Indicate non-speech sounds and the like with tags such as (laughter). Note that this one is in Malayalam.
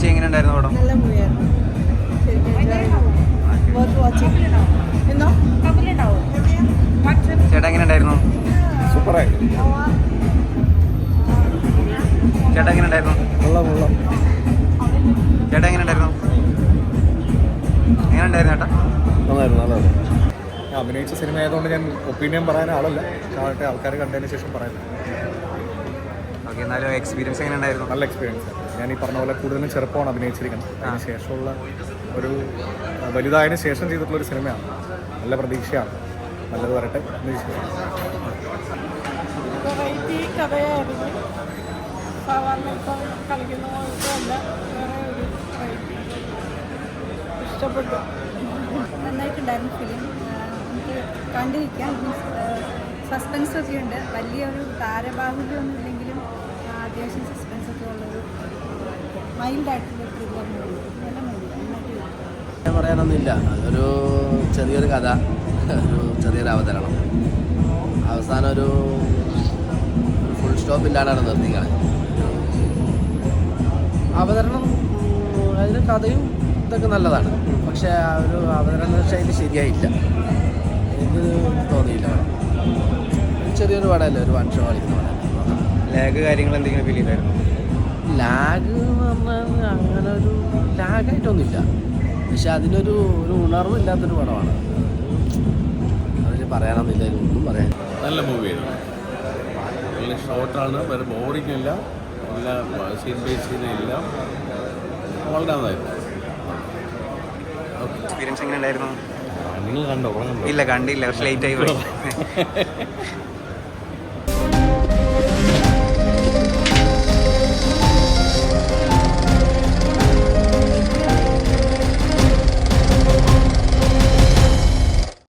ചേച്ചി എങ്ങനെ ഉണ്ടായിരുന്നു പടം? നല്ല മൂവിയായിരുന്നു. ചേട്ടാ എങ്ങനെ ഉണ്ടായിരുന്നു സൂപ്പറായി ചേട്ടാ എങ്ങനെ ഉണ്ടായിരുന്നു ചേട്ടാ എങ്ങനെ ഉണ്ടായിരുന്നു എങ്ങനെ ഉണ്ടായിരുന്നു ചേട്ടാ? നന്നായിരുന്നു അഭിനയിച്ച സിനിമ ആയതുകൊണ്ട് ഞാൻ ഒപ്പീനിയൻ പറയാൻ ആളല്ല. കാണട്ടെ ആൾക്കാർ കണ്ടതിന് ശേഷം പറയുന്നത് ഓക്കെ എന്നാലും എക്സ്പീരിയൻസ് എങ്ങനെ ഉണ്ടായിരുന്നു? നല്ല എക്സ്പീരിയൻസ് ഞാൻ ഈ പറഞ്ഞ പോലെ കൂടുതലും ചെറുപ്പമാണ് അഭിനയിച്ചിരിക്കുന്നത്. അതിന് ശേഷമുള്ള ഒരു വലുതായതിനു ശേഷം ചെയ്തിട്ടുള്ള ഒരു സിനിമയാണ്. നല്ല പ്രതീക്ഷയാണ്. നല്ലത് വരട്ടെ എന്ന് വിശ്വസിക്കുന്നു. സാധാരണ ഇപ്പം കളിക്കുന്ന പോലത്തെ അല്ല വേറെ ഒരു ഇഷ്ടപ്പെട്ടു. നന്നായിട്ടുണ്ടായിരുന്നു ഫിലിം നമുക്ക് കണ്ടിരിക്കാം സസ്പെൻസ് ഒക്കെ ഉണ്ട് വലിയൊരു താരബാഹുല്യമൊന്നും ഇല്ലെങ്കിലും ആ, അത്യാവശ്യം സസ്പെൻസ് ഒക്കെ ഉള്ളൊരു മൈൽഡായിട്ടുള്ള ത്രില്ലർ മൂവി പറയാനൊന്നുമില്ല. അതൊരു ചെറിയൊരു കഥ. ഒരു ചെറിയൊരു അവതരണം. അവസാനം ഒരു ഫുൾ സ്റ്റോപ്പ് ഇല്ലാണ്ടാണ് നിർത്തിക്കളെ. അവതരണം അതിന് കഥയും ഇതൊക്കെ നല്ലതാണ്. പക്ഷേ ആ ഒരു അവതരണ ശൈലി ശരിയായില്ല. എനിക്ക് തോന്നിയില്ല. ചെറിയൊരു പടമല്ലേ? ഒരു വൺ ഷോ കളിക്കുന്ന പടം. ലാഗ് കാര്യങ്ങൾ എന്തെങ്കിലും ഫീൽ ചെയ്തായിരുന്നു? ലാഗ് എന്ന് പറഞ്ഞാൽ അങ്ങനെ ഒരു ലാഗായിട്ടൊന്നുമില്ല പക്ഷെ അതിനൊരു ഒരു ഉണർവില്ലാത്തൊരു പടമാണ്. അതിന് പറയാനൊന്നുമില്ല ഒന്നും പറയാൻ നല്ല മൂവിയാണ് നല്ല ഷോർട്ടാണ് വേറെ ബോറിംഗ് ഇല്ല. നല്ല സീൻ ബൈ സീൻ ഇല്ല. വളരെ നന്നായിരുന്നു. എക്സ്പീരിയൻസ് എങ്ങനെ ഉണ്ടായിരുന്നു? നിങ്ങൾ കണ്ടോ? ഇല്ല കണ്ടില്ല. പക്ഷെ ലേറ്റ് ആയി പോയി. (laughs)